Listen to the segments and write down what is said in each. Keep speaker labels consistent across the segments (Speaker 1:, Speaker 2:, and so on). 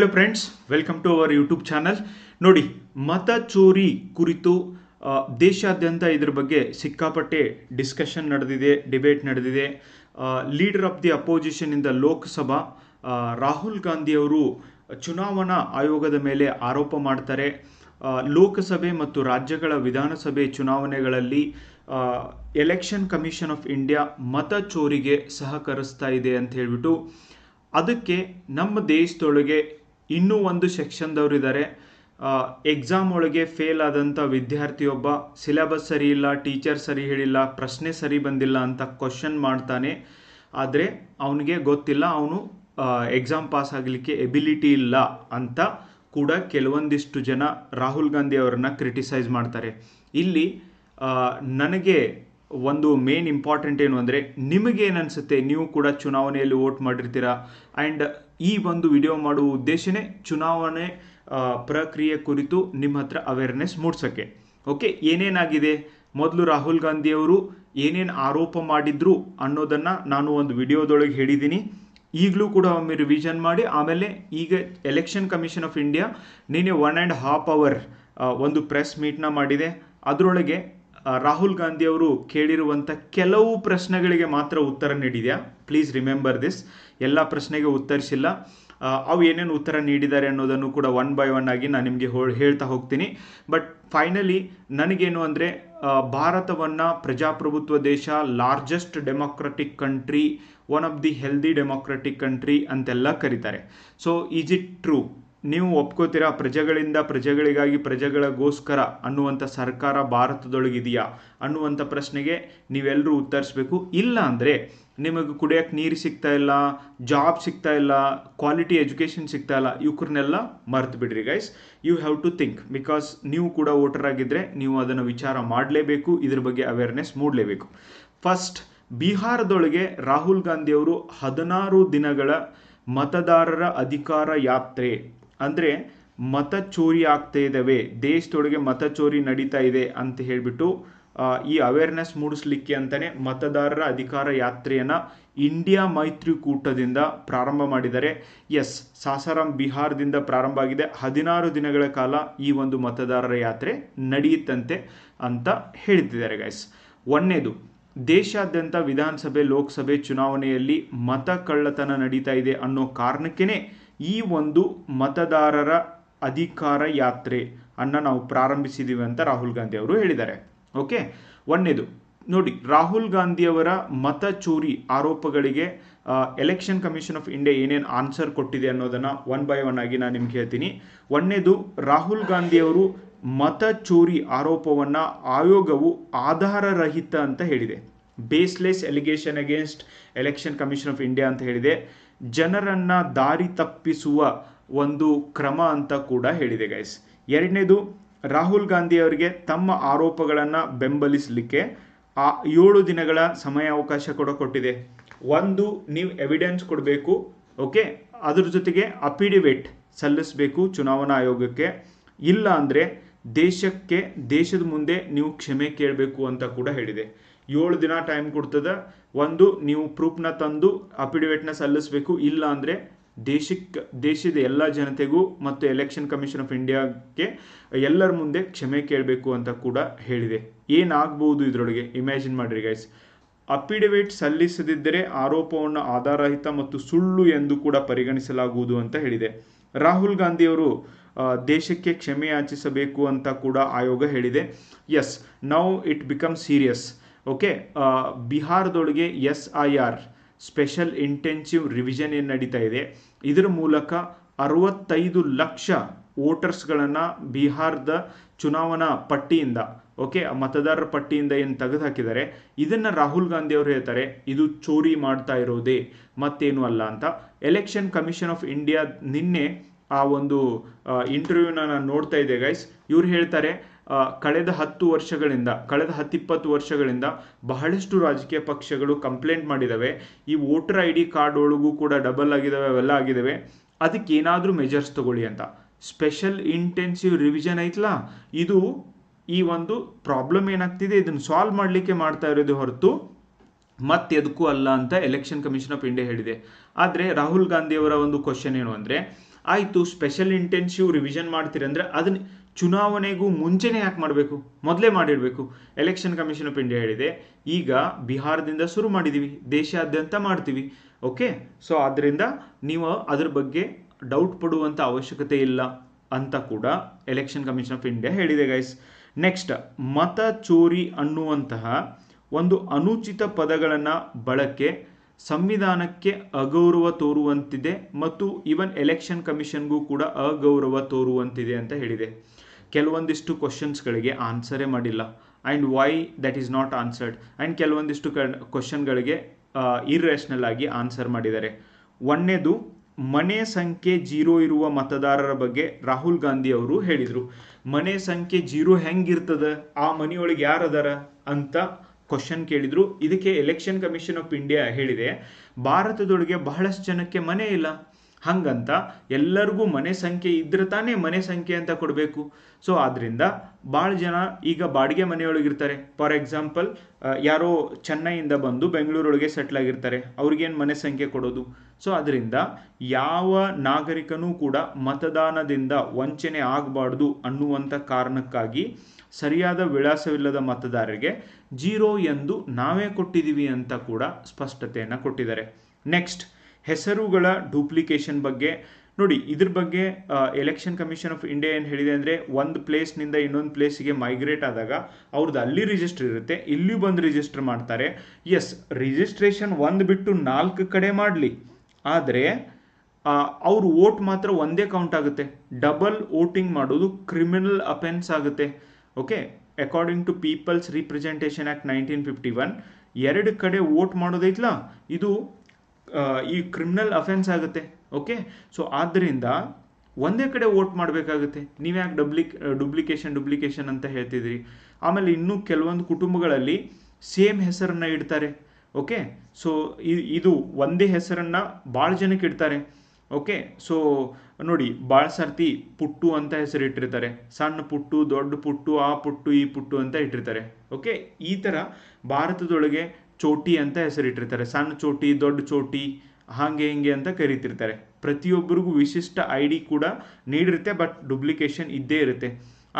Speaker 1: Hello friends welcome to our YouTube channel ನೋಡಿ, ಮತ ಚೋರಿ ಕುರಿತು ದೇಶಾದ್ಯಂತ ಇದ್ರ ಬಗ್ಗೆ ಸಿಕ್ಕಾಪಟ್ಟೆ ಡಿಸ್ಕಷನ್ ನಡೆದಿದೆ ಡಿಬೇಟ್ ನಡೆದಿದೆ. ಲೀಡರ್ ಆಫ್ ದಿ ಅಪೋಸಿಷನ್ ಇಂದ ಲೋಕಸಭಾ ರಾಹುಲ್ ಗಾಂಧಿ ಅವರು ಚುನಾವಣಾ ಆಯೋಗದ ಮೇಲೆ ಆರೋಪ ಮಾಡ್ತಾರೆ. ಲೋಕಸಭೆ ಮತ್ತು ರಾಜ್ಯಗಳ ವಿಧಾನಸಭೆ ಚುನಾವಣೆಗಳಲ್ಲಿ ಎಲೆಕ್ಷನ್ ಕಮಿಷನ್ ಆಫ್ ಇಂಡಿಯಾ ಮತ ಚೋರಿಗೆ ಸಹಕರಿಸ್ತಾ ಇದೆ ಅಂತ ಹೇಳ್ಬಿಟ್ಟು, ಅದಕ್ಕೆ ನಮ್ಮ ದೇಶದೊಳಗೆ ಇನ್ನೂ ಒಂದು ಸೆಕ್ಷನ್ದವ್ರು ಇದ್ದಾರೆ ಎಕ್ಸಾಮ್ ಒಳಗೆ ಫೇಲ್ ಆದಂಥ ವಿದ್ಯಾರ್ಥಿಯೊಬ್ಬ ಸಿಲೆಬಸ್ ಸರಿ ಇಲ್ಲ ಟೀಚರ್ ಸರಿ ಹೇಳಿಲ್ಲ, ಪ್ರಶ್ನೆ ಸರಿ ಬಂದಿಲ್ಲ ಅಂತ ಕ್ವಶನ್ ಮಾಡ್ತಾನೆ. ಆದರೆ ಅವನಿಗೆ ಗೊತ್ತಿಲ್ಲ, ಅವನು ಎಕ್ಸಾಮ್ ಪಾಸ್ ಆಗಲಿಕ್ಕೆ ಎಬಿಲಿಟಿ ಇಲ್ಲ ಅಂತ ಕೂಡ ಕೆಲವೊಂದಿಷ್ಟು ಜನ ರಾಹುಲ್ ಗಾಂಧಿ ಅವರನ್ನು ಕ್ರಿಟಿಸೈಸ್ ಮಾಡ್ತಾರೆ. ಇಲ್ಲಿ ನನಗೆ ಒಂದು ಮೇನ್ ಇಂಪಾರ್ಟೆಂಟ್ ಏನು ಅಂದರೆ ನಿಮಗೇನು ಅನಿಸುತ್ತೆ ನೀವು ಕೂಡ ಚುನಾವಣೆಯಲ್ಲಿ ವೋಟ್ ಮಾಡಿರ್ತೀರಾ? ಆ್ಯಂಡ್ ಈ ಒಂದು ವಿಡಿಯೋ ಮಾಡುವ ಉದ್ದೇಶನೇ ಚುನಾವಣೆ ಪ್ರಕ್ರಿಯೆ ಕುರಿತು ನಿಮ್ಮ ಹತ್ರ ಅವೇರ್ನೆಸ್ ಮೂಡ್ಸೋಕ್ಕೆ ಓಕೆ ಏನೇನಾಗಿದೆ? ಮೊದಲು ರಾಹುಲ್ ಗಾಂಧಿಯವರು ಏನೇನು ಆರೋಪ ಮಾಡಿದ್ರು ಅನ್ನೋದನ್ನು ನಾನು ಒಂದು ವಿಡಿಯೋದೊಳಗೆ ಹೇಳಿದ್ದೀನಿ. ಈಗಲೂ ಕೂಡ ಒಮ್ಮೆ ರಿವಿಷನ್ ಮಾಡಿ, ಆಮೇಲೆ ಈಗ ಎಲೆಕ್ಷನ್ ಕಮಿಷನ್ ಆಫ್ ಇಂಡಿಯಾ ನಿನ್ನೆ ಒನ್ ಆ್ಯಂಡ್ ಹಾಫ್ ಅವರ್ ಒಂದು ಪ್ರೆಸ್ ಮೀಟ್ನ ಮಾಡಿದೆ. ಅದರೊಳಗೆ ರಾಹುಲ್ ಗಾಂಧಿ ಅವರು ಕೇಳಿರುವಂಥ ಕೆಲವು ಪ್ರಶ್ನೆಗಳಿಗೆ ಮಾತ್ರ ಉತ್ತರ ನೀಡಿದೆಯಾ? ಪ್ಲೀಸ್ ರಿಮೆಂಬರ್ ದಿಸ್ ಎಲ್ಲ ಪ್ರಶ್ನೆಗೆ ಉತ್ತರಿಸಿಲ್ಲ. ಅವು ಏನೇನು ಉತ್ತರ ನೀಡಿದ್ದಾರೆ ಅನ್ನೋದನ್ನು ಕೂಡ ಒನ್ ಬೈ ಒನ್ ಆಗಿ ನಾನು ನಿಮಗೆ ಹೇಳ್ತಾ ಹೋಗ್ತೀನಿ. ಬಟ್ ಫೈನಲಿ ನನಗೇನು ಅಂದರೆ ಭಾರತವನ್ನು ಪ್ರಜಾಪ್ರಭುತ್ವ ದೇಶ largest democratic country one of the healthy democratic country ಅಂತೆಲ್ಲ ಕರೀತಾರೆ. ಸೊ ಈಸ್ ಇಟ್ ಟ್ರೂ ನೀವು ಒಪ್ಕೋತೀರಾ? ಪ್ರಜೆಗಳಿಂದ ಪ್ರಜೆಗಳಿಗಾಗಿ ಪ್ರಜೆಗಳಿಗೋಸ್ಕರ ಅನ್ನುವಂಥ ಸರ್ಕಾರ ಭಾರತದೊಳಗಿದೆಯಾ? ಅನ್ನುವಂಥ ಪ್ರಶ್ನೆಗೆ ನೀವೆಲ್ಲರೂ ಉತ್ತರಿಸಬೇಕು. ಇಲ್ಲ ಅಂದರೆ ನಿಮಗೆ ಕುಡಿಯೋಕ್ಕೆ ನೀರು ಸಿಗ್ತಾ ಇಲ್ಲ ಜಾಬ್ ಸಿಗ್ತಾ ಇಲ್ಲ ಕ್ವಾಲಿಟಿ ಎಜುಕೇಷನ್ ಸಿಗ್ತಾ ಇಲ್ಲ ಇವ್ರನ್ನೆಲ್ಲ ಮರ್ತು ಬಿಡ್ರಿ guys you have to think because ನೀವು ಕೂಡ ವೋಟರ್ ಆಗಿದ್ದರೆ ನೀವು ಅದನ್ನು ವಿಚಾರ ಮಾಡಲೇಬೇಕು, ಇದ್ರ ಬಗ್ಗೆ ಅವೇರ್ನೆಸ್ ಮೂಡಲೇಬೇಕು. ಫಸ್ಟ್ ಬಿಹಾರದೊಳಗೆ ರಾಹುಲ್ ಗಾಂಧಿಯವರು ಹದಿನಾರು ದಿನಗಳ ಮತದಾರರ ಅಧಿಕಾರ ಯಾತ್ರೆ. ಅಂದರೆ ಮತ ಚೋರಿ ಆಗ್ತಾ ಇದ್ದಾವೆ ದೇಶದೊಳಗೆ ಮತ ಚೋರಿ ನಡೀತಾ ಇದೆ ಅಂತ ಹೇಳಿಬಿಟ್ಟು ಈ ಅವೇರ್ನೆಸ್ ಮೂಡಿಸ್ಲಿಕ್ಕೆ ಅಂತಾನೆ ಮತದಾರರ ಅಧಿಕಾರ ಯಾತ್ರೆಯನ್ನು ಇಂಡಿಯಾ ಮೈತ್ರಿಕೂಟದಿಂದ ಪ್ರಾರಂಭ ಮಾಡಿದ್ದಾರೆ. ಎಸ್ ಸಾಸಾರಾಮ್ ಬಿಹಾರದಿಂದ ಪ್ರಾರಂಭ ಆಗಿದೆ. ಹದಿನಾರು ದಿನಗಳ ಕಾಲ ಈ ಒಂದು ಮತದಾರರ ಯಾತ್ರೆ ನಡೆಯುತ್ತಂತೆ ಅಂತ ಹೇಳ್ತಿದ್ದಾರೆ ಗೈಸ್ ಒಂದನೇದು, ದೇಶಾದ್ಯಂತ ವಿಧಾನಸಭೆ, ಲೋಕಸಭೆ ಚುನಾವಣೆಯಲ್ಲಿ ಮತ ಕಳ್ಳತನ ನಡೀತಾ ಇದೆ ಅನ್ನೋ ಕಾರಣಕ್ಕೇ ಈ ಒಂದು ಮತದಾರರ ಅಧಿಕಾರ ಯಾತ್ರೆ ಅನ್ನು ನಾವು ಪ್ರಾರಂಭಿಸಿದ್ದೀವಿ ಅಂತ ರಾಹುಲ್ ಗಾಂಧಿ ಅವರು ಹೇಳಿದ್ದಾರೆ. ಓಕೆ? ಒಂದನೇದು ನೋಡಿ, ರಾಹುಲ್ ಗಾಂಧಿಯವರ ಮತ ಚೋರಿ ಆರೋಪಗಳಿಗೆ ಎಲೆಕ್ಷನ್ ಕಮಿಷನ್ ಆಫ್ ಇಂಡಿಯಾ ಏನೇನು ಆನ್ಸರ್ ಕೊಟ್ಟಿದೆ ಅನ್ನೋದನ್ನ ಒನ್ ಬೈ ಒನ್ ಆಗಿ ನಾನು ನಿಮ್ಗೆ ಹೇಳ್ತೀನಿ. ಒಂದನೇದು ರಾಹುಲ್ ಗಾಂಧಿಯವರು ಮತ ಚೋರಿ ಆರೋಪವನ್ನ ಆಯೋಗವು ಆಧಾರರಹಿತ ಅಂತ ಹೇಳಿದೆ. Baseless allegation against election commission of India ಅಂತ ಹೇಳಿದೆ. ಜನರನ್ನ ದಾರಿ ತಪ್ಪಿಸುವ ಒಂದು ಕ್ರಮ ಅಂತ ಕೂಡ ಹೇಳಿದೆ ಗೈಸ್ ಎರಡನೇದು, ರಾಹುಲ್ ಗಾಂಧಿ ಅವರಿಗೆ ತಮ್ಮ ಆರೋಪಗಳನ್ನು ಬೆಂಬಲಿಸಲಿಕ್ಕೆ ಆ ಏಳು ದಿನಗಳ ಸಮಯಾವಕಾಶ ಕೂಡ ಕೊಟ್ಟಿದೆ. ಒಂದು, ನೀವು ಎವಿಡೆನ್ಸ್ ಕೊಡಬೇಕು ಓಕೆ ಅದ್ರ ಜೊತೆಗೆ ಅಫಿಡಿವಿಟ್ ಸಲ್ಲಿಸಬೇಕು ಚುನಾವಣಾ ಆಯೋಗಕ್ಕೆ. ಇಲ್ಲ ಅಂದರೆ ದೇಶಕ್ಕೆ, ದೇಶದ ಮುಂದೆ ನೀವು ಕ್ಷಮೆ ಕೇಳಬೇಕು ಅಂತ ಕೂಡ ಹೇಳಿದೆ. ಏಳು ದಿನ ಟೈಮ್ ಕೊಡ್ತದೆ. ಒಂದು, ನೀವು ಪ್ರೂಫ್ನ ತಂದು ಅಫಿಡವಿಟ್ನ ಸಲ್ಲಿಸಬೇಕು. ಇಲ್ಲ ಅಂದರೆ ದೇಶಕ್ಕೆ ದೇಶದ ಎಲ್ಲ ಜನತೆಗೂ ಮತ್ತು ಎಲೆಕ್ಷನ್ ಕಮಿಷನ್ ಆಫ್ ಇಂಡಿಯಾಗೆ ಎಲ್ಲರ ಮುಂದೆ ಕ್ಷಮೆ ಕೇಳಬೇಕು ಅಂತ ಕೂಡ ಹೇಳಿದೆ. ಏನಾಗ್ಬೋದು ಇದರೊಳಗೆ? ಇಮ್ಯಾಜಿನ್ ಮಾಡಿರಿ ಗೈಸ್ ಅಫಿಡವಿಟ್ ಸಲ್ಲಿಸದಿದ್ದರೆ ಆರೋಪವನ್ನು ಆಧಾರರಹಿತ ಮತ್ತು ಸುಳ್ಳು ಎಂದು ಕೂಡ ಪರಿಗಣಿಸಲಾಗುವುದು ಅಂತ ಹೇಳಿದೆ. ರಾಹುಲ್ ಗಾಂಧಿಯವರು ದೇಶಕ್ಕೆ ಕ್ಷಮೆ ಯಾಚಿಸಬೇಕು ಅಂತ ಕೂಡ ಆಯೋಗ ಹೇಳಿದೆ. As now it become serious okay ಬಿಹಾರದೊಳಗೆ S I R special intensive revision ಏನು ನಡೀತಾ ಇದೆ? ಇದರ ಮೂಲಕ ಅರವತ್ತೈದು ಲಕ್ಷ ವೋಟರ್ಸ್ಗಳನ್ನು ಬಿಹಾರದ ಚುನಾವಣಾ ಪಟ್ಟಿಯಿಂದ ಓಕೆ ಮತದಾರರ ಪಟ್ಟಿಯಿಂದ ಏನು ತೆಗೆದು ಹಾಕಿದ್ದಾರೆ ಇದನ್ನು ರಾಹುಲ್ ಗಾಂಧಿ ಅವರು ಹೇಳ್ತಾರೆ, ಇದು ಚೋರಿ ಮಾಡ್ತಾ ಇರೋದೇ, ಮತ್ತೇನು ಅಲ್ಲ ಅಂತ. ಎಲೆಕ್ಷನ್ ಕಮಿಷನ್ ಆಫ್ ಇಂಡಿಯಾ ನಿನ್ನೆ ಆ ಒಂದು ಇಂಟರ್ವ್ಯೂನ ನಾನು ನೋಡ್ತಾ ಇದ್ದೆ ಗೈಸ್ ಇವ್ರು ಹೇಳ್ತಾರೆ ಕಳೆದ ಹತ್ತು ವರ್ಷಗಳಿಂದ, ಕಳೆದ ಹತ್ತಿಪ್ಪತ್ತು ವರ್ಷಗಳಿಂದ ಬಹಳಷ್ಟು ರಾಜಕೀಯ ಪಕ್ಷಗಳು ಕಂಪ್ಲೇಂಟ್ ಮಾಡಿದ್ದಾವೆ ಈ ವೋಟರ್ ಐ ಡಿ ಕಾರ್ಡ್ ಒಳಗೂ ಕೂಡ ಡಬಲ್ ಆಗಿದ್ದಾವೆ ಅವೆಲ್ಲ ಆಗಿದ್ದಾವೆ ಅದಕ್ಕೆ ಏನಾದರೂ ಮೆಜರ್ಸ್ ತಗೊಳ್ಳಿ ಅಂತ. ಸ್ಪೆಷಲ್ ಇಂಟೆನ್ಸಿವ್ ರಿವಿಷನ್ ಐತಲ್ಲ ಇದು ಈ ಒಂದು ಪ್ರಾಬ್ಲಮ್ ಏನಾಗ್ತಿದೆ? ಇದನ್ನು ಸಾಲ್ವ್ ಮಾಡಲಿಕ್ಕೆ ಮಾಡ್ತಾ ಇರೋದು ಹೊರತು ಮತ್ತೆ ಅದಕ್ಕೂ ಅಲ್ಲ ಅಂತ ಎಲೆಕ್ಷನ್ ಕಮಿಷನ್ ಆಫ್ ಇಂಡಿಯಾ ಹೇಳಿದೆ. ಆದರೆ ರಾಹುಲ್ ಗಾಂಧಿಯವರ ಒಂದು ಕ್ವಶನ್ ಏನು ಅಂದರೆ, ಆಯಿತು ಸ್ಪೆಷಲ್ ಇಂಟೆನ್ಸಿವ್ ರಿವಿಷನ್ ಮಾಡ್ತೀರಿ ಅಂದರೆ ಅದನ್ನ ಚುನಾವಣೆಗೂ ಮುಂಚೆನೇ ಯಾಕೆ ಮಾಡಬೇಕು? ಮೊದಲೇ ಮಾಡಿಡಬೇಕು ಎಲೆಕ್ಷನ್ ಕಮಿಷನ್ ಆಫ್ ಇಂಡಿಯಾ ಹೇಳಿದೆ, ಈಗ ಬಿಹಾರದಿಂದ ಶುರು ಮಾಡಿದ್ದೀವಿ ದೇಶಾದ್ಯಂತ ಮಾಡ್ತೀವಿ ಓಕೆ ಸೊ ಆದ್ದರಿಂದ ನೀವು ಅದ್ರ ಬಗ್ಗೆ ಡೌಟ್ ಪಡುವಂಥ ಅವಶ್ಯಕತೆ ಇಲ್ಲ ಅಂತ ಕೂಡ ಎಲೆಕ್ಷನ್ ಕಮಿಷನ್ ಆಫ್ ಇಂಡಿಯಾ ಹೇಳಿದೆ ಗೈಸ್ ನೆಕ್ಸ್ಟ್ ಮತ ಚೋರಿ ಅನ್ನುವಂತಹ ಒಂದು ಅನುಚಿತ ಪದಗಳನ್ನು ಬಳಕೆ ಸಂವಿಧಾನಕ್ಕೆ ಅಗೌರವ ತೋರುವಂತಿದೆ ಮತ್ತು ಈವನ್ ಎಲೆಕ್ಷನ್ ಕಮಿಷನ್ಗೂ ಕೂಡ ಅಗೌರವ ತೋರುವಂತಿದೆ ಅಂತ ಹೇಳಿದೆ. ಕೆಲವೊಂದಿಷ್ಟು ಕ್ವಶನ್ಸ್ಗಳಿಗೆ ಆನ್ಸರೇ ಮಾಡಿಲ್ಲ. And why that is not answered and ಕೆಲವೊಂದಿಷ್ಟು ಕ್ವಶನ್ಗಳಿಗೆ ಇರ್ರೇಷನಲ್ ಆಗಿ ಆನ್ಸರ್ ಮಾಡಿದ್ದಾರೆ. ಒಂದನೇದು, ಮನೆ ಸಂಖ್ಯೆ ಜೀರೋ ಇರುವ ಮತದಾರರ ಬಗ್ಗೆ ರಾಹುಲ್ ಗಾಂಧಿ ಅವರು ಹೇಳಿದರು. ಮನೆ ಸಂಖ್ಯೆ ಜೀರೋ ಹೆಂಗಿರ್ತದೆ? ಆ ಮನೆಯೊಳಗೆ ಅದಾರ ಅಂತ ಕ್ವಶನ್ ಕೇಳಿದ್ರು. ಇದಕ್ಕೆ ಎಲೆಕ್ಷನ್ ಕಮಿಷನ್ ಆಫ್ ಇಂಡಿಯಾ ಹೇಳಿದೆ. ಭಾರತದೊಳಗೆ ಬಹಳಷ್ಟು ಜನಕ್ಕೆ ಮನೆ ಇಲ್ಲ. ಹಂಗಂತ ಎಲ್ಲರಿಗೂ ಮನೆ ಸಂಖ್ಯೆ ಇದ್ರೆ ತಾನೇ ಮನೆ ಸಂಖ್ಯೆ ಅಂತ ಕೊಡಬೇಕು. ಸೊ ಆದ್ರಿಂದ ಭಾಳ ಜನ ಈಗ ಬಾಡಿಗೆ ಮನೆಯೊಳಗಿರ್ತಾರೆ. ಫಾರ್ ಎಕ್ಸಾಂಪಲ್ ಯಾರೋ ಚೆನ್ನೈಯಿಂದ ಬಂದು ಬೆಂಗಳೂರೊಳಗೆ ಸೆಟ್ಲ್ ಆಗಿರ್ತಾರೆ. ಅವ್ರಿಗೇನು ಮನೆ ಸಂಖ್ಯೆ ಕೊಡೋದು? ಸೊ ಅದರಿಂದ ಯಾವ ನಾಗರಿಕನೂ ಕೂಡ ಮತದಾನದಿಂದ ವಂಚನೆ ಆಗಬಾರ್ದು ಅನ್ನುವಂಥ ಕಾರಣಕ್ಕಾಗಿ ಸರಿಯಾದ ವಿಳಾಸವಿಲ್ಲದ ಮತದಾರರಿಗೆ ಜೀರೋ ಎಂದು ನಾವೇ ಕೊಟ್ಟಿದ್ದೀವಿ ಅಂತ ಕೂಡ ಸ್ಪಷ್ಟತೆಯನ್ನು ಕೊಟ್ಟಿದ್ದಾರೆ. ನೆಕ್ಸ್ಟ್ ಹೆಸರುಗಳ ಡೂಪ್ಲಿಕೇಶನ್ ಬಗ್ಗೆ. ನೋಡಿ, ಇದ್ರ ಬಗ್ಗೆ ಎಲೆಕ್ಷನ್ ಕಮಿಷನ್ ಆಫ್ ಇಂಡಿಯಾ ಏನು ಹೇಳಿದೆ ಅಂದರೆ, ಒಂದು ಪ್ಲೇಸ್ನಿಂದ ಇನ್ನೊಂದು ಪ್ಲೇಸಿಗೆ ಮೈಗ್ರೇಟ್ ಆದಾಗ ಅವ್ರದ್ದು ಅಲ್ಲಿ ರಿಜಿಸ್ಟರ್ ಇರುತ್ತೆ, ಇಲ್ಲಿ ಬಂದು ರಿಜಿಸ್ಟರ್ ಮಾಡ್ತಾರೆ. ಎಸ್ ರಿಜಿಸ್ಟ್ರೇಷನ್ ಒಂದು ಬಿಟ್ಟು ನಾಲ್ಕು ಕಡೆ ಮಾಡಲಿ. ಆದರೆ ಅವ್ರ ವೋಟ್ ಮಾತ್ರ ಒಂದೇ ಕೌಂಟ್ ಆಗುತ್ತೆ. ಡಬಲ್ ವೋಟಿಂಗ್ ಮಾಡೋದು ಕ್ರಿಮಿನಲ್ ಅಫೆನ್ಸ್ ಆಗುತ್ತೆ. Okay according to people's representation act nineteen fifty one ಎರಡು ಕಡೆ ವೋಟ್ ಮಾಡೋದೈತ್ಲಾ? ಇದು ಈ ಕ್ರಿಮಿನಲ್ ಅಫೆನ್ಸ್ ಆಗುತ್ತೆ. ಓಕೆ ಸೊ ಆದ್ದರಿಂದ ಒಂದೇ ಕಡೆ ವೋಟ್ ಮಾಡಬೇಕಾಗುತ್ತೆ. ನೀವ್ಯಾಕೆ ಡಬ್ಲಿಕ್ ಡುಪ್ಲಿಕೇಶನ್ ಡುಪ್ಲಿಕೇಶನ್ ಅಂತ ಹೇಳ್ತಿದ್ರಿ? ಆಮೇಲೆ ಇನ್ನೂ ಕೆಲವೊಂದು ಕುಟುಂಬಗಳಲ್ಲಿ ಸೇಮ್ ಹೆಸರನ್ನು ಇಡ್ತಾರೆ. ಓಕೆ ಸೊ ಇದು ಒಂದೇ ಹೆಸರನ್ನು ಭಾಳ ಜನಕ್ಕೆ ಇಡ್ತಾರೆ. ಓಕೆ ಸೊ ನೋಡಿ ಭಾಳ ಸರ್ತಿ ಪುಟ್ಟು ಅಂತ ಹೆಸರು ಇಟ್ಟಿರ್ತಾರೆ. ಸಣ್ಣ ಪುಟ್ಟು, ದೊಡ್ಡ ಪುಟ್ಟು, ಆ ಪುಟ್ಟು, ಈ ಪುಟ್ಟು ಅಂತ ಇಟ್ಟಿರ್ತಾರೆ. ಓಕೆ ಈ ಥರ ಭಾರತದೊಳಗೆ ಚೋಟಿ ಅಂತ ಹೆಸರಿಟ್ಟಿರ್ತಾರೆ. ಸಣ್ಣ ಚೋಟಿ, ದೊಡ್ಡ ಚೋಟಿ, ಹಾಗೆ ಹಿಂಗೆ ಅಂತ ಕರಿತಿರ್ತಾರೆ. ಪ್ರತಿಯೊಬ್ಬರಿಗೂ ವಿಶಿಷ್ಟ ಐ ಡಿ ಕೂಡ ನೀಡಿರುತ್ತೆ, ಬಟ್ ಡುಪ್ಲಿಕೇಶನ್ ಇದ್ದೇ ಇರುತ್ತೆ.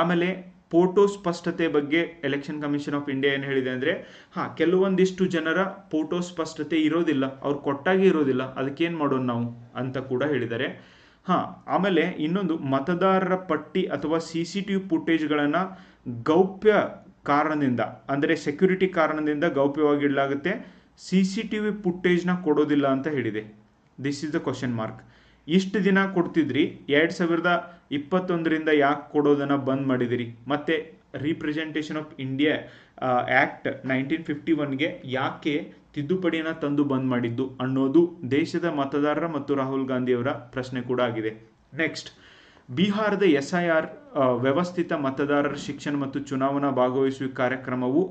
Speaker 1: ಆಮೇಲೆ ಫೋಟೋ ಸ್ಪಷ್ಟತೆ ಬಗ್ಗೆ ಎಲೆಕ್ಷನ್ ಕಮಿಷನ್ ಆಫ್ ಇಂಡಿಯಾ ಏನು ಹೇಳಿದೆ ಅಂದರೆ, ಹಾಂ, ಕೆಲವೊಂದಿಷ್ಟು ಜನರ ಫೋಟೋ ಸ್ಪಷ್ಟತೆ ಇರೋದಿಲ್ಲ, ಅವ್ರು ಕೊಟ್ಟಾಗಿ ಇರೋದಿಲ್ಲ, ಅದಕ್ಕೇನು ಮಾಡೋಣ ನಾವು ಅಂತ ಕೂಡ ಹೇಳಿದ್ದಾರೆ. ಹಾಂ, ಆಮೇಲೆ ಇನ್ನೊಂದು ಮತದಾರರ ಪಟ್ಟಿ ಅಥವಾ ಸಿ ಸಿ ಟಿ ವಿ ಫುಟೇಜ್ಗಳನ್ನು ಗೌಪ್ಯ ಕಾರಣದಿಂದ, ಅಂದರೆ ಸೆಕ್ಯೂರಿಟಿ ಕಾರಣದಿಂದ ಗೌಪ್ಯವಾಗಿಡಲಾಗುತ್ತೆ. ಸಿ ಸಿ ಟಿ ವಿ ಫುಟೇಜ್ನ ಕೊಡೋದಿಲ್ಲ ಅಂತ ಹೇಳಿದೆ. This is the question mark ಇಷ್ಟು ದಿನ ಕೊಡ್ತಿದ್ರಿ? ಎರಡು ಸಾವಿರದ ಇಪ್ಪತ್ತೊಂದರಿಂದ ಯಾಕೆ ಕೊಡೋದನ್ನು ಬಂದ್ ಮಾಡಿದಿರಿ? ಮತ್ತು representation of India act nineteen fifty ಒನ್ಗೆ ಯಾಕೆ ತಿದ್ದುಪಡಿಯನ್ನು ತಂದು ಬಂದ್ ಮಾಡಿದ್ದು ಅನ್ನೋದು ದೇಶದ ಮತದಾರರ ಮತ್ತು ರಾಹುಲ್ ಗಾಂಧಿಯವರ ಪ್ರಶ್ನೆ ಕೂಡ ಆಗಿದೆ. ನೆಕ್ಸ್ಟ್ ಬಿಹಾರದ ಎಸ್ ಐ ಆರ್ ವ್ಯವಸ್ಥಿತ ಮತದಾರರ ಶಿಕ್ಷಣ ಮತ್ತು ಚುನಾವಣಾ ಭಾಗವಹಿಸುವಿಕೆ ಕಾರ್ಯಕ್ರಮವು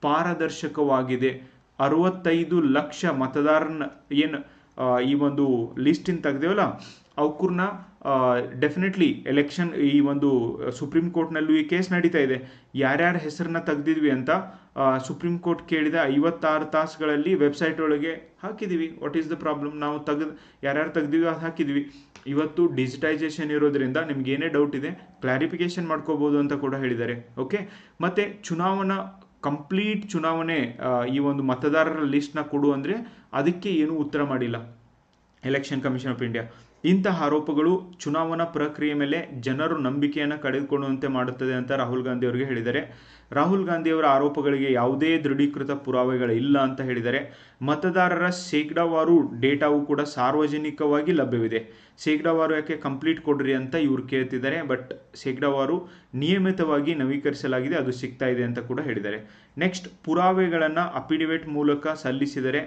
Speaker 1: ಪಾರದರ್ಶಕವಾಗಿದೆ. ಅರವತ್ತೈದು ಲಕ್ಷ ಮತದಾರನ ಏನು ಈ ಒಂದು ಲಿಸ್ಟಿನ ತೆಗ್ದೇವಲ್ಲ? ಅವ್ಕೂರ್ನ ಡೆಫಿನೆಟ್ಲಿ ಎಲೆಕ್ಷನ್ ಈ ಒಂದು ಸುಪ್ರೀಂ ಕೋರ್ಟ್ನಲ್ಲೂ ಈ ಕೇಸ್ ನಡೀತಾ ಇದೆ. ಯಾರ್ಯಾರ ಹೆಸರನ್ನ ತೆಗ್ದಿದ್ವಿ ಅಂತ ಸುಪ್ರೀಂ ಕೋರ್ಟ್ ಕೇಳಿದ ಐವತ್ತಾರು ತಾಸುಗಳಲ್ಲಿ ವೆಬ್ಸೈಟ್ ಒಳಗೆ ಹಾಕಿದ್ದೀವಿ ವಾಟ್ ಈಸ್ ದ ಪ್ರಾಬ್ಲಮ್ ನಾವು ತೆಗೆದು, ಯಾರ್ಯಾರು ತೆಗ್ದಿವಿ ಅದು ಹಾಕಿದ್ವಿ. ಇವತ್ತು ಡಿಜಿಟೈಸೇಷನ್ ಇರೋದ್ರಿಂದ ನಿಮ್ಗೆ ಏನೇ ಡೌಟ್ ಇದೆ ಕ್ಲಾರಿಫಿಕೇಶನ್ ಮಾಡ್ಕೋಬೋದು ಅಂತ ಕೂಡ ಹೇಳಿದ್ದಾರೆ. ಓಕೆ ಮತ್ತು ಚುನಾವಣಾ ಕಂಪ್ಲೀಟ್ ಚುನಾವಣೆ ಈ ಒಂದು ಮತದಾರರ ಲಿಸ್ಟ್ನ ಕೊಡು ಅಂದರೆ ಅದಕ್ಕೆ ಏನೂ ಉತ್ತರ ಮಾಡಿಲ್ಲ. ಎಲೆಕ್ಷನ್ ಕಮಿಷನ್ ಆಫ್ ಇಂಡಿಯಾ ಇಂತಹ ಆರೋಪಗಳು ಚುನಾವಣಾ ಪ್ರಕ್ರಿಯೆ ಮೇಲೆ ಜನರು ನಂಬಿಕೆಯನ್ನು ಕಳೆದುಕೊಳ್ಳುವಂತೆ ಮಾಡುತ್ತದೆ ಅಂತ ರಾಹುಲ್ ಗಾಂಧಿ ಅವರಿಗೆ ಹೇಳಿದ್ದಾರೆ. ರಾಹುಲ್ ಗಾಂಧಿ ಅವರ ಆರೋಪಗಳಿಗೆ ಯಾವುದೇ ದೃಢೀಕೃತ ಪುರಾವೆಗಳಿಲ್ಲ ಅಂತ ಹೇಳಿದ್ದಾರೆ. ಮತದಾರರ ಶೇಕಡಾವಾರು ಡೇಟಾವು ಕೂಡ ಸಾರ್ವಜನಿಕವಾಗಿ ಲಭ್ಯವಿದೆ. ಶೇಕಡಾವಾರು ಯಾಕೆ ಕಂಪ್ಲೀಟ್ ಕೊಡ್ರಿ ಅಂತ ಇವರು ಕೇಳ್ತಿದ್ದಾರೆ, ಬಟ್ ಶೇಕಡಾವಾರು ನಿಯಮಿತವಾಗಿ ನವೀಕರಿಸಲಾಗಿದೆ, ಅದು ಸಿಗ್ತಾ ಇದೆ ಅಂತ ಕೂಡ ಹೇಳಿದ್ದಾರೆ. ನೆಕ್ಸ್ಟ್, ಪುರಾವೆಗಳನ್ನು ಅಫಿಡವಿಟ್ ಮೂಲಕ ಸಲ್ಲಿಸಿದರೆ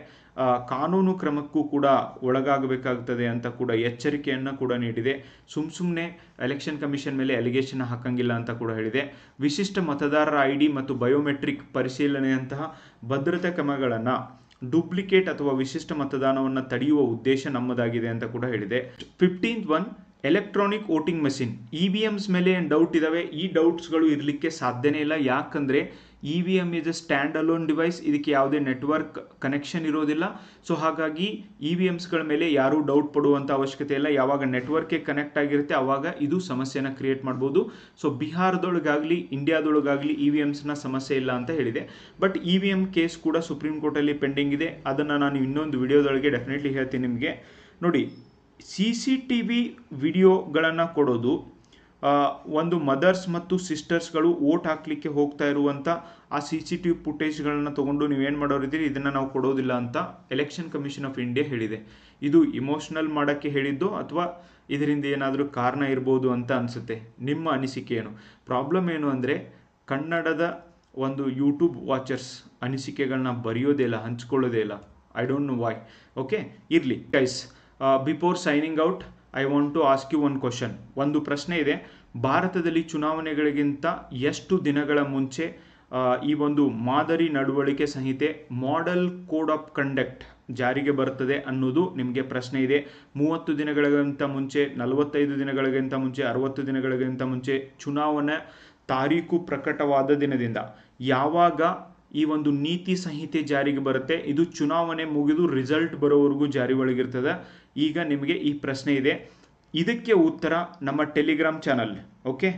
Speaker 1: ಕಾನೂನು ಕ್ರಮಕ್ಕೂ ಕೂಡ ಒಳಗಾಗಬೇಕಾಗ್ತದೆ ಅಂತ ಕೂಡ ಎಚ್ಚರಿಕೆಯನ್ನು ಕೂಡ ನೀಡಿದೆ. ಸುಮ್ ಸುಮ್ಮನೆ ಎಲೆಕ್ಷನ್ ಕಮಿಷನ್ ಮೇಲೆ ಅಲಿಗೇಷನ್ ಹಾಕಂಗಿಲ್ಲ ಅಂತ ಕೂಡ ಹೇಳಿದೆ. ವಿಶಿಷ್ಟ ಮತದಾರರ ಐ ಡಿ ಮತ್ತು ಬಯೋಮೆಟ್ರಿಕ್ ಪರಿಶೀಲನೆಯಂತಹ ಭದ್ರತಾ ಕ್ರಮಗಳನ್ನು ಡೂಪ್ಲಿಕೇಟ್ ಅಥವಾ ವಿಶಿಷ್ಟ ಮತದಾನವನ್ನು ತಡೆಯುವ ಉದ್ದೇಶ ನಮ್ಮದಾಗಿದೆ ಅಂತ ಕೂಡ ಹೇಳಿದೆ. Fifteenth one electronic voting machine E V Ms ಮೇಲೆ ಏನು ಡೌಟ್ ಇದ್ದಾವೆ ಈ ಡೌಟ್ಸ್ಗಳು ಇರಲಿಕ್ಕೆ ಸಾಧ್ಯನೇ ಇಲ್ಲ. ಯಾಕಂದರೆ E V M is a stand alone device ಇದಕ್ಕೆ ಯಾವುದೇ ನೆಟ್ವರ್ಕ್ ಕನೆಕ್ಷನ್ ಇರೋದಿಲ್ಲ. ಸೊ ಹಾಗಾಗಿ ಇ ವಿ ಎಮ್ಸ್ಗಳ ಮೇಲೆ ಯಾರೂ ಡೌಟ್ ಪಡುವಂಥ ಅವಶ್ಯಕತೆ ಇಲ್ಲ. ಯಾವಾಗ ನೆಟ್ವರ್ಕ್ಗೆ ಕನೆಕ್ಟ್ ಆಗಿರುತ್ತೆ ಆವಾಗ ಇದು ಸಮಸ್ಯೆನ ಕ್ರಿಯೇಟ್ ಮಾಡ್ಬೋದು. ಸೊ ಬಿಹಾರದೊಳಗಾಗಲಿ, ಇಂಡಿಯಾದೊಳಗಾಗಲಿ ಇ ವಿ ಎಮ್ಸ್ನ ಸಮಸ್ಯೆ ಇಲ್ಲ ಅಂತ ಹೇಳಿದೆ. But E V M case ಕೂಡ ಸುಪ್ರೀಂ ಕೋರ್ಟಲ್ಲಿ ಪೆಂಡಿಂಗ್ ಇದೆ. ಅದನ್ನು ನಾನು ಇನ್ನೊಂದು ವಿಡಿಯೋದೊಳಗೆ ಡೆಫಿನೆಟ್ಲಿ ಹೇಳ್ತೀನಿ ನಿಮಗೆ. ನೋಡಿ ಸಿ ಸಿ ಟಿ ವಿ ವಿಡಿಯೋಗಳನ್ನು ಕೊಡೋದು ಒಂದು ಮದರ್ಸ್ ಮತ್ತು ಸಿಸ್ಟರ್ಸ್ಗಳು ಓಟ್ ಹಾಕಲಿಕ್ಕೆ ಹೋಗ್ತಾ ಇರುವಂಥ ಆ ಸಿ ಸಿ ಟಿ ವಿ ಫುಟೇಜ್ಗಳನ್ನ ತೊಗೊಂಡು ನೀವೇನು ಮಾಡೋರಿದ್ದೀರಿ? ಇದನ್ನು ನಾವು ಕೊಡೋದಿಲ್ಲ ಅಂತ ಎಲೆಕ್ಷನ್ ಕಮಿಷನ್ ಆಫ್ ಇಂಡಿಯಾ ಹೇಳಿದೆ. ಇದು ಇಮೋಷ್ನಲ್ ಮಾಡೋಕ್ಕೆ ಹೇಳಿದ್ದು ಅಥವಾ ಇದರಿಂದ ಏನಾದರೂ ಕಾರಣ ಇರ್ಬೋದು ಅಂತ ಅನಿಸುತ್ತೆ. ನಿಮ್ಮ ಅನಿಸಿಕೆ ಏನು? ಪ್ರಾಬ್ಲಮ್ ಏನು ಅಂದರೆ ಕನ್ನಡದ ಒಂದು ಯೂಟ್ಯೂಬ್ ವಾಚರ್ಸ್ ಅನಿಸಿಕೆಗಳನ್ನ ಬರೆಯೋದೇ ಇಲ್ಲ, ಹಂಚ್ಕೊಳ್ಳೋದೇ ಇಲ್ಲ. I don't know why. Okay? ಇರಲಿ. Guys before signing out I want to ask you one question ಒಂದು ಪ್ರಶ್ನೆ ಇದೆ. ಭಾರತದಲ್ಲಿ ಚುನಾವಣೆಗಳಿಗಿಂತ ಎಷ್ಟು ದಿನಗಳ ಮುಂಚೆ ಈ ಒಂದು ಮಾದರಿ ನಡವಳಿಕೆ ಸಂಹಿತೆ ಮಾಡೆಲ್ ಕೋಡ್ ಆಫ್ ಕಂಡಕ್ಟ್ ಜಾರಿಗೆ ಬರುತ್ತದೆ ಅನ್ನೋದು ನಿಮಗೆ ಪ್ರಶ್ನೆ ಇದೆ. ಮೂವತ್ತು ದಿನಗಳಿಗಿಂತ ಮುಂಚೆ, ನಲವತ್ತೈದು ದಿನಗಳಿಗಿಂತ ಮುಂಚೆ, ಅರವತ್ತು ದಿನಗಳಿಗಿಂತ ಮುಂಚೆ ಚುನಾವಣೆ ತಾರೀಕು ಪ್ರಕಟವಾದ ದಿನದಿಂದ ಯಾವಾಗ ಈ ಒಂದು ನೀತಿ ಸಂಹಿತೆ ಜಾರಿಗೆ ಬರುತ್ತೆ. ಇದು ಚುನಾವಣೆ ಮುಗಿದು ರಿಸಲ್ಟ್ ಬರೋವರೆಗೂ ಜಾರಿ ಒಳಗಿರ್ತದೆ. ಈಗ ನಿಮಗೆ ಈ ಪ್ರಶ್ನೆ ಇದೆ. ಇದಕ್ಕೆ ಉತ್ತರ ನಮ್ಮ ಟೆಲಿಗ್ರಾಮ್ ಚಾನಲ್ ಓಕೆ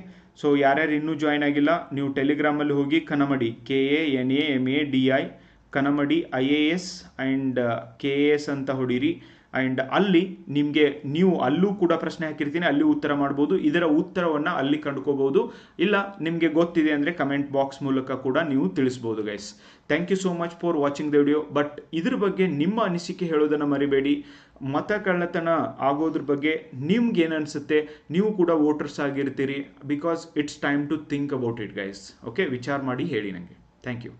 Speaker 1: ಸೊ ಯಾರ್ಯಾರು ಇನ್ನೂ ಜಾಯ್ನ್ ಆಗಿಲ್ಲ, ನೀವು ಟೆಲಿಗ್ರಾಮಲ್ಲಿ ಹೋಗಿ Kanamadi. K A N A M A D I Kanamadi I A S and K A S ಅಂತ ಹೊಡೀರಿ. ಆ್ಯಂಡ್ ಅಲ್ಲಿ ನಿಮಗೆ ನೀವು ಅಲ್ಲೂ ಕೂಡ ಪ್ರಶ್ನೆ ಹಾಕಿರ್ತೀನಿ, ಅಲ್ಲಿ ಉತ್ತರ ಮಾಡ್ಬೋದು. ಇದರ ಉತ್ತರವನ್ನು ಅಲ್ಲಿ ಕಂಡುಕೋಬಹುದು ಇಲ್ಲ, ನಿಮಗೆ ಗೊತ್ತಿದೆ ಅಂದರೆ ಕಮೆಂಟ್ ಬಾಕ್ಸ್ ಮೂಲಕ ಕೂಡ ನೀವು ತಿಳಿಸ್ಬೋದು guys thank you so much for watching the video but ಇದ್ರ ಬಗ್ಗೆ ನಿಮ್ಮ ಅನಿಸಿಕೆ ಹೇಳೋದನ್ನು ಮರಿಬೇಡಿ. ಮತ ಕಳ್ಳತನ ಆಗೋದ್ರ ಬಗ್ಗೆ ನಿಮ್ಗೆ ಅನಿಸುತ್ತೆ? ನೀವು ಕೂಡ voters ಆಗಿರ್ತೀರಿ. Because it's time to think about it guys okay ವಿಚಾರ ಮಾಡಿ ಹೇಳಿ ನನಗೆ ಥ್ಯಾಂಕ್ ಯು